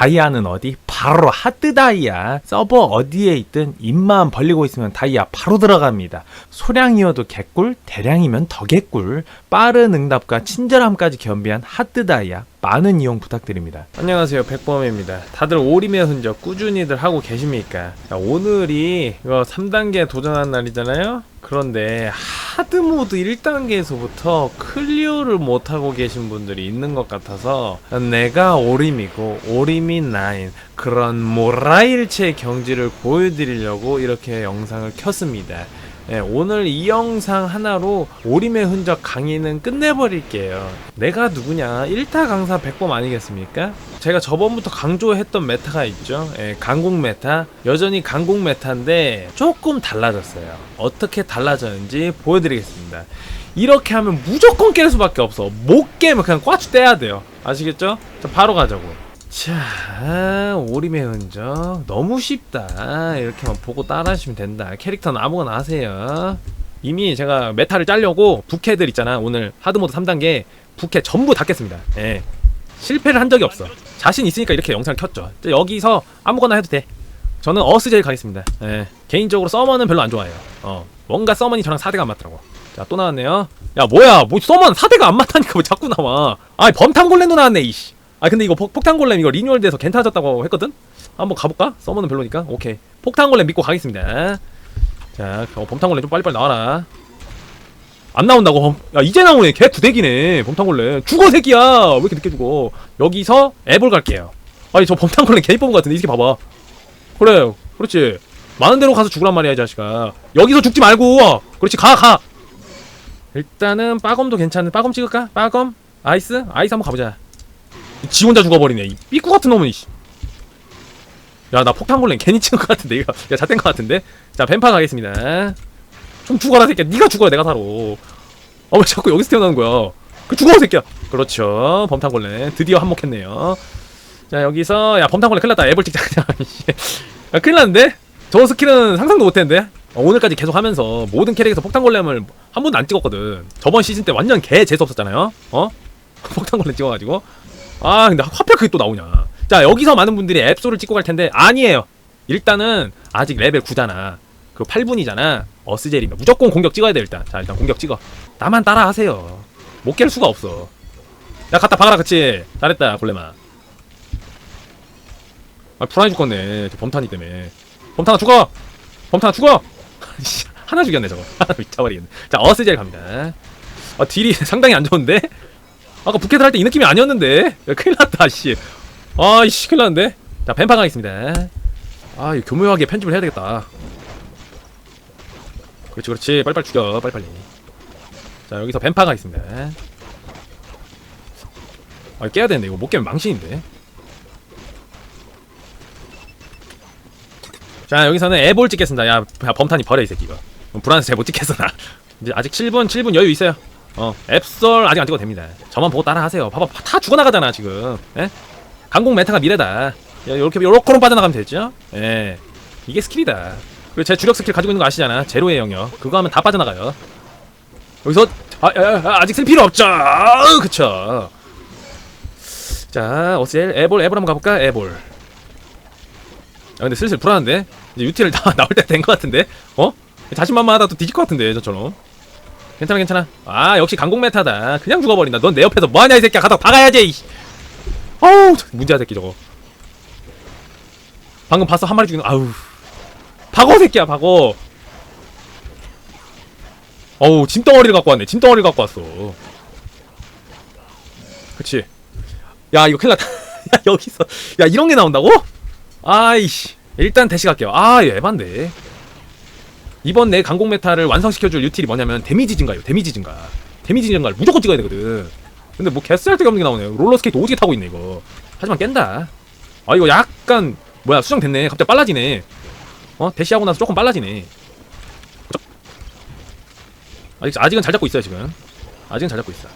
다이아는 어디? 바로 하드 다이아. 서버 어디에 있든 입만 벌리고 있으면 다이아 바로 들어갑니다. 소량이어도 개꿀, 대량이면 더 개꿀. 빠른 응답과 친절함까지 겸비한 하드 다이아. 많은 이용 부탁드립니다. 안녕하세요. 백범입니다. 다들 오림의 흔적 꾸준히들 하고 계십니까? 자, 오늘이 이거 3단계 도전한 날이잖아요? 그런데 하 드 모드 1단계에서부터 클리어를 못하고 계신 분들이 있는 것 같아서 내가 오림이고 오림이 나인 그런 모라일체 경지를 보여드리려고 이렇게 영상을 켰습니다. 네, 오늘 이 영상 하나로 오림의 흔적 강의는 끝내버릴게요. 내가 누구냐? 1타 강사 백범 아니겠습니까? 제가 저번부터 강조했던 메타가 있죠. 예, 강공 메타. 여전히 강공 메타인데 조금 달라졌어요. 어떻게 달라졌는지 보여드리겠습니다. 이렇게 하면 무조건 깰 수밖에 없어. 못 깨면 그냥 꽈추 떼야 돼요. 아시겠죠? 자, 바로 가자고. 자, 오림의 흔적. 너무 쉽다. 이렇게만 보고 따라하시면 된다. 캐릭터는 아무거나 하세요. 이미 제가 메타를 짜려고 부캐들 있잖아. 오늘 하드모드 3단계 부캐 전부 다 깼습니다. 예. 실패를 한 적이 없어. 자신 있으니까 이렇게 영상을 켰죠. 자, 여기서 아무거나 해도 돼. 저는 어스 제일 가겠습니다. 예. 개인적으로 서머는 별로 안 좋아해요. 어. 뭔가 서머니 저랑 4대가 안 맞더라고. 자, 또 나왔네요. 야, 뭐야. 뭐 서머는 4대가 안 맞다니까 왜 자꾸 나와. 아, 범탐골렘도 나왔네, 이씨. 아, 근데 이거 폭, 폭탄골렘 이거 리뉴얼 돼서 괜찮아졌다고 했거든? 한번 가볼까? 서머는 별로니까. 오케이. 폭탄골렘 믿고 가겠습니다. 자, 어, 범탄골렘 좀 빨리빨리 나와라. 안 나온다고? 범- 야, 이제 나오네. 개 구대기네. 범탄골렘. 죽어, 새끼야! 왜 이렇게 늦게 죽어? 여기서 앱을 갈게요. 아니, 저 범탄골렘 개이 뽑은 것 같은데, 이 새끼 봐봐. 그래, 그렇지. 많은 데로 가서 죽으란 말이야, 이 자식아. 여기서 죽지 말고! 그렇지, 가, 가! 일단은, 빠검도 괜찮은, 빠검 찍을까? 빠검? 아이스? 아이스 한번 가보자. 지 혼자 죽어버리네. 이 삐꾸 같은 놈은, 이씨. 야, 나 폭탄골렘 괜히 찍은 것 같은데, 이거. 야, 잣된 것 같은데? 자, 뱀파 가겠습니다. 좀 죽어라, 새끼야. 네가 죽어야 내가 살아. 아, 왜 자꾸 여기서 태어나는 거야? 그 죽어, 새끼야. 그렇죠. 범탄골렘. 드디어 한몫했네요. 자, 여기서, 야, 범탄골렘 큰일 났다. 앱을 찍자. 야, 큰일 났는데? 저 스킬은 상상도 못 했는데? 어, 오늘까지 계속 하면서 모든 캐릭에서 폭탄골렘을 한 번도 안 찍었거든. 저번 시즌 때 완전 개 재수 없었잖아요. 어? 폭탄골렘 찍어가지고. 아, 근데 하필 그게 또 나오냐. 자, 여기서 많은 분들이 앱소를 찍고 갈 텐데, 아니에요. 일단은, 아직 레벨 9잖아. 그 8분이잖아. 어스젤이면. 무조건 공격 찍어야 돼, 일단. 자, 일단 공격 찍어. 나만 따라 하세요. 못 깰 수가 없어. 야, 갖다 박아라, 그치? 잘했다, 골레마. 아, 불안해 죽겠네. 저 범탄이 때문에. 범탄아 죽어! 범탄아 죽어! 씨, 하나 죽였네, 저거. 미쳐버리겠네. 자, 어스젤 갑니다. 아, 딜이 상당히 안 좋은데? 아까 부캐들 할 때 이 느낌이 아니었는데? 야, 큰일 났다, 씨. 아이씨, 큰일 났는데? 자, 뱀파 가겠습니다. 아, 이거 교묘하게 편집을 해야 되겠다. 그렇지, 그렇지. 빨리빨리 죽여, 빨리빨리. 자, 여기서 뱀파 가겠습니다. 아, 깨야 되는데, 이거 못 깨면 망신인데. 자, 여기서는 애볼 찍겠습니다. 야, 야, 범탄이 버려, 이 새끼, 이거. 불안해서 잘 못 찍겠어, 나. 이제 아직 7분, 7분 여유 있어요. 어, 앱솔 아직 안 찍어도 됩니다. 저만 보고 따라 하세요. 봐봐, 다 죽어나가잖아, 지금. 예? 강공 메타가 미래다. 야, 요렇게, 요렇게로 빠져나가면 되죠? 예. 이게 스킬이다. 그리고 제 주력 스킬 가지고 있는 거 아시잖아. 제로의 영역. 그거 하면 다 빠져나가요. 여기서, 아, 야, 야, 아직 쓸 필요 없죠! 아으, 그쵸. 자, 어셀, 애볼, 애볼 한번 가볼까? 애볼. 야, 근데 슬슬 불안한데? 이제 UT를 다 나올 때 된 것 같은데? 어? 자신만만하다 또 뒤질 것 같은데, 저처럼. 괜찮아 괜찮아 아 역시 강공 메타다 그냥 죽어버린다 넌 내 옆에서 뭐하냐 이 새끼야 가다 박아야지 이씨. 어우 저 문제야 새끼 저거 방금 봤어 한 마리 죽이는 거. 아우 박어 새끼야 박어 어우 짐덩어리를 갖고 왔네 짐덩어리를 갖고 왔어 그치 야 이거 큰일 났다 야 여기서 야 이런 게 나온다고? 아이씨 일단 대시 갈게요 아 에반데 이번 내 강공 메타를 완성시켜줄 유틸이 뭐냐면 데미지 증가요. 데미지 증가. 데미지 증가를 무조건 찍어야 되거든. 근데 뭐 개쓰할 데가 없는 게 나오네요. 롤러스케이트 오지게 타고 있네 이거. 하지만 깬다. 아 이거 약간 뭐야 수정됐네. 갑자기 빨라지네. 어 대시하고 나서 조금 빨라지네. 아직 아직은 잘 잡고 있어요 지금. 아직은 잘 잡고 있어.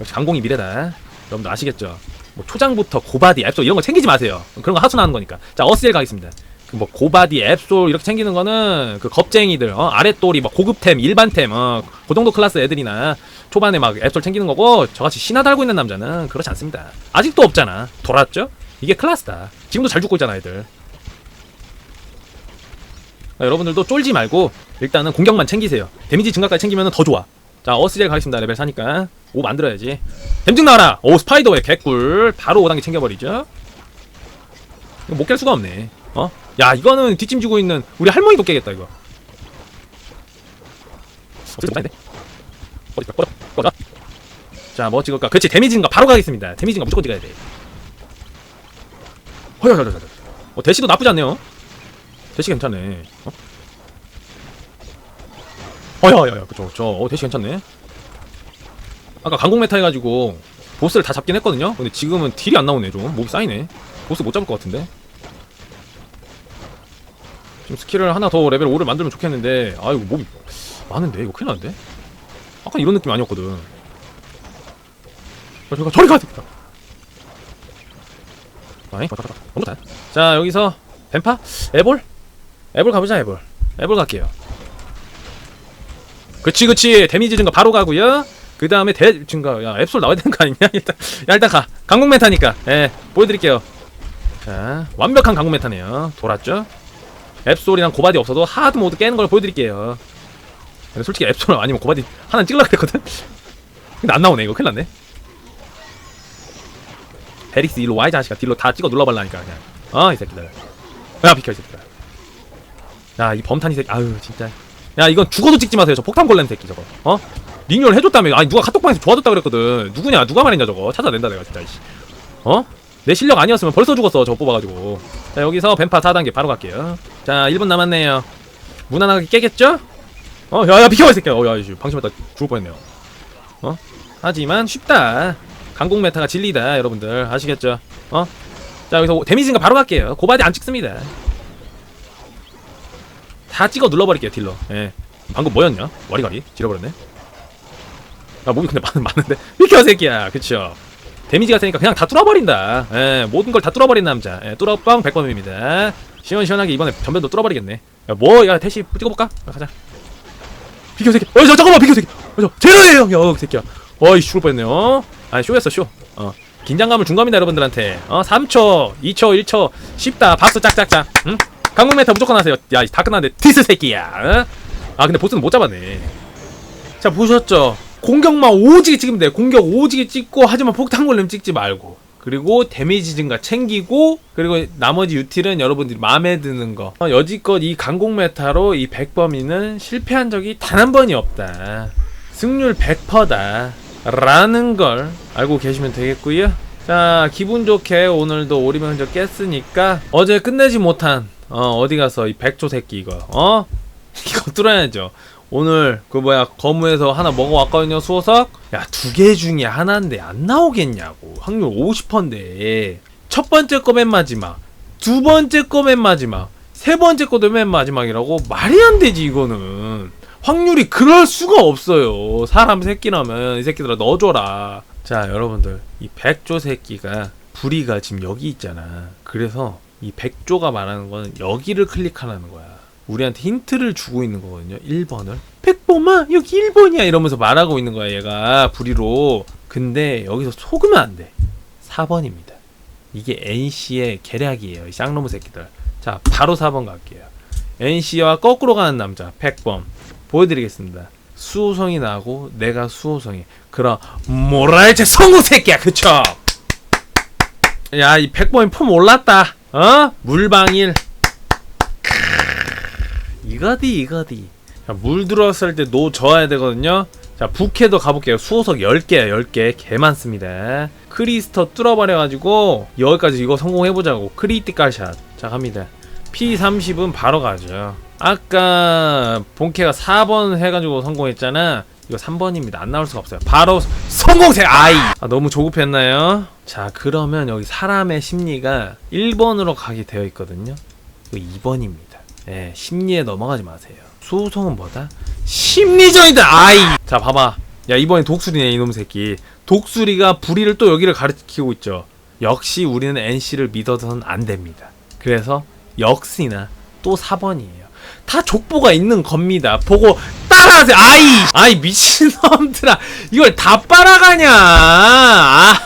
역시 강공이 미래다. 여러분들 아시겠죠? 뭐 초장부터 고바디, 앱솔 이런 거 챙기지 마세요. 그런 거 하수나는 거니까. 자 어스엘 가겠습니다. 그 뭐 고바디, 앱솔 이렇게 챙기는 거는 그 겁쟁이들, 어? 아랫돌이 막 고급템, 일반템, 어, 그 정도 클래스 애들이나 초반에 막 앱솔 챙기는 거고 저같이 신화 달고 있는 남자는 그렇지 않습니다. 아직도 없잖아. 돌았죠? 이게 클라스다. 지금도 잘 죽고 있잖아, 애들. 자, 여러분들도 쫄지 말고 일단은 공격만 챙기세요. 데미지 증가까지 챙기면 더 좋아. 자, 어스젤 가겠습니다. 레벨 4니까. 오 만들어야지. 댐증 나와라! 오, 스파이더의 개꿀. 바로 5단계 챙겨버리죠. 이거 못깰 수가 없네. 어? 야, 이거는 뒷짐지고 있는 우리 할머니도 깨겠다, 이거. 못하는데? 꺼져, 꺼져, 꺼져. 자, 뭐 찍을까? 그렇지, 데미지 증가 바로 가겠습니다. 데미지 증가 무조건 찍어야 돼. 허여여여여. 어, 대시도 나쁘지 않네요. 대시 괜찮네. 어? 어야야야, 그쵸, 그쵸. 어, 대시 괜찮네. 아까 강공 메타 해가지고 보스를 다 잡긴 했거든요. 근데 지금은 딜이 안 나오네, 좀. 몹이 쌓이네. 보스 못 잡을 것 같은데. 지금 스킬을 하나 더 레벨 5를 만들면 좋겠는데, 아, 이거 몹이 많은데? 이거 큰일 나는데? 아까 이런 느낌 아니었거든. 야, 저리 가, 저리 가! 새끼야. 아이. 자, 여기서 뱀파? 에볼? 에볼 가보자, 에볼. 에볼 갈게요. 그치, 그치. 데미지 증가 바로 가고요. 그 다음에 대 증가. 야, 앱솔 나와야 되는 거 아니냐? 일단, 야, 일단 가. 강공 메타니까. 예, 보여드릴게요. 자, 완벽한 강공 메타네요. 돌았죠? 앱솔이랑 고바디 없어도 하드 모드 깨는 걸 보여드릴게요. 근데 솔직히 앱솔 아니면 고바디 하나 찍으려 그랬거든? 근데 안 나오네, 이거. 큰일 났네. 베릭스 일로 와, 이 자식아. 딜로 다 찍어 눌러발라니까, 그냥. 어, 이 새끼들. 야, 비켜, 이 새끼들. 야, 이 범탄이 새끼. 아유, 진짜. 야, 이건 죽어도 찍지 마세요. 저 폭탄 골렘 새끼, 저거. 어? 링열 해줬다며. 아니, 누가 카톡방에서 도와줬다 그랬거든. 누구냐? 누가 말했냐, 저거. 찾아낸다, 내가 진짜, 이씨. 어? 내 실력 아니었으면 벌써 죽었어, 저거 뽑아가지고. 자, 여기서 뱀파 4단계 바로 갈게요. 자, 1분 남았네요. 무난하게 깨겠죠? 어, 야, 야, 비켜, 이 새끼야. 어, 야, 이씨, 방심했다. 죽을 뻔했네요. 어? 하지만 쉽다. 강공 메타가 진리다, 여러분들. 아시겠죠? 어? 자, 여기서 데미지인가 바로 갈게요. 고바디 안 찍습니다. 다 찍어 눌러버릴게요, 딜러. 예. 방금 뭐였냐? 와리가리? 지려버렸네. 아, 몸이 근데 많, 많은데? 비켜, 새끼야. 그쵸? 데미지가 세니까 그냥 다 뚫어버린다. 예, 모든 걸 다 뚫어버린 남자. 예, 뚫어뻥 100번입니다. 시원시원하게 이번에 전면도 뚫어버리겠네. 야, 뭐, 야, 대시 찍어볼까? 야, 가자. 비켜, 새끼. 어, 저, 잠깐만, 비켜, 새끼. 어, 저, 제로예요, 형. 새끼야. 어이, 죽을 뻔했네요. 아, 쇼였어, 쇼. 어. 긴장감을 준 겁니다, 여러분들한테. 어, 3초, 2초, 1초. 쉽다. 박수 짝짝짝. 응? 강국 메타 무조건 하세요. 야, 다 끝났는데, 디스 새끼야. 어? 아, 근데 보스는 못 잡았네. 자, 보셨죠? 공격만 오지게 찍으면 돼. 공격 오지게 찍고, 하지만 폭탄 골렘 찍지 말고. 그리고 데미지 증가 챙기고, 그리고 나머지 유틸은 여러분들이 마음에 드는 거. 어, 여지껏 이 강공 메타로 이 백범이는 실패한 적이 단 한 번이 없다. 승률 100%다. 라는 걸 알고 계시면 되겠고요. 자, 기분 좋게 오늘도 오리면 흔적 깼으니까 어제 끝내지 못한 어, 어디 가서 이 백조 새끼 이거. 어? 이거 뚫어야죠. 오늘 그 뭐야 거무에서 하나 먹어왔거든요 수호석? 야 두 개 중에 하나인데 안 나오겠냐고. 확률 50%인데. 첫 번째 거 맨 마지막 두 번째 거 맨 마지막 세 번째 거도 맨 마지막이라고? 말이 안 되지 이거는. 확률이 그럴 수가 없어요. 사람 새끼라면 이 새끼들아 넣어줘라. 자 여러분들 이 백조 새끼가 부리가 지금 여기 있잖아. 그래서 이 백조가 말하는 거는 여기를 클릭하라는 거야 우리한테 힌트를 주고 있는 거거든요. 1번을. 백범아, 여기 1번이야. 이러면서 말하고 있는 거야, 얘가. 부리로. 근데 여기서 속으면 안 돼. 4번입니다. 이게 NC의 계략이에요. 이 쌍놈의 새끼들. 자, 바로 4번 갈게요. NC와 거꾸로 가는 남자, 백범. 보여드리겠습니다. 수호성이 나고, 내가 수호성이. 그럼, 뭐라 할지 성우 새끼야, 그쵸? 야, 이 백범이 폼 올랐다. 어? 물방일. 이거디 이거디. 자, 물 들어왔을 때 노 저어야 되거든요. 자 부캐도 가볼게요. 수호석 10개야 10개. 개 많습니다. 크리스터 뚫어버려가지고 여기까지 이거 성공해보자고. 크리티컬 샷자 갑니다. P30은 바로 가죠. 아까 본캐가 4번 해가지고 성공했잖아 이거 3번입니다 안 나올 수가 없어요 바로 성공세 아이 아, 너무 조급했나요? 자 그러면 여기 사람의 심리가 1번으로 가게 되어 있거든요 이거 2번입니다 예, 심리에 넘어가지 마세요. 수호성은 뭐다? 심리전이다. 아이. 자, 봐봐. 야, 이번에 독수리네 이놈 새끼. 독수리가 불의를 또 여기를 가리키고 있죠. 역시 우리는 NC를 믿어서는 안 됩니다. 그래서 역시나 또 4번이에요. 다 족보가 있는 겁니다. 보고 딱 빨아가세요. 아이 아이 미친놈들아. 이걸 다 빨아가냐?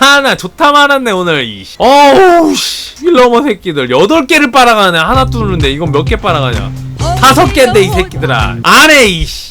아나 좋다 말았네 오늘. 이씨. 어우 씨. 일러머 새끼들. 여덟 개를 빨아가네. 하나 뚫는데 이건 몇 개 빨아가냐? 다섯 개인데 이 새끼들아. 안해 이씨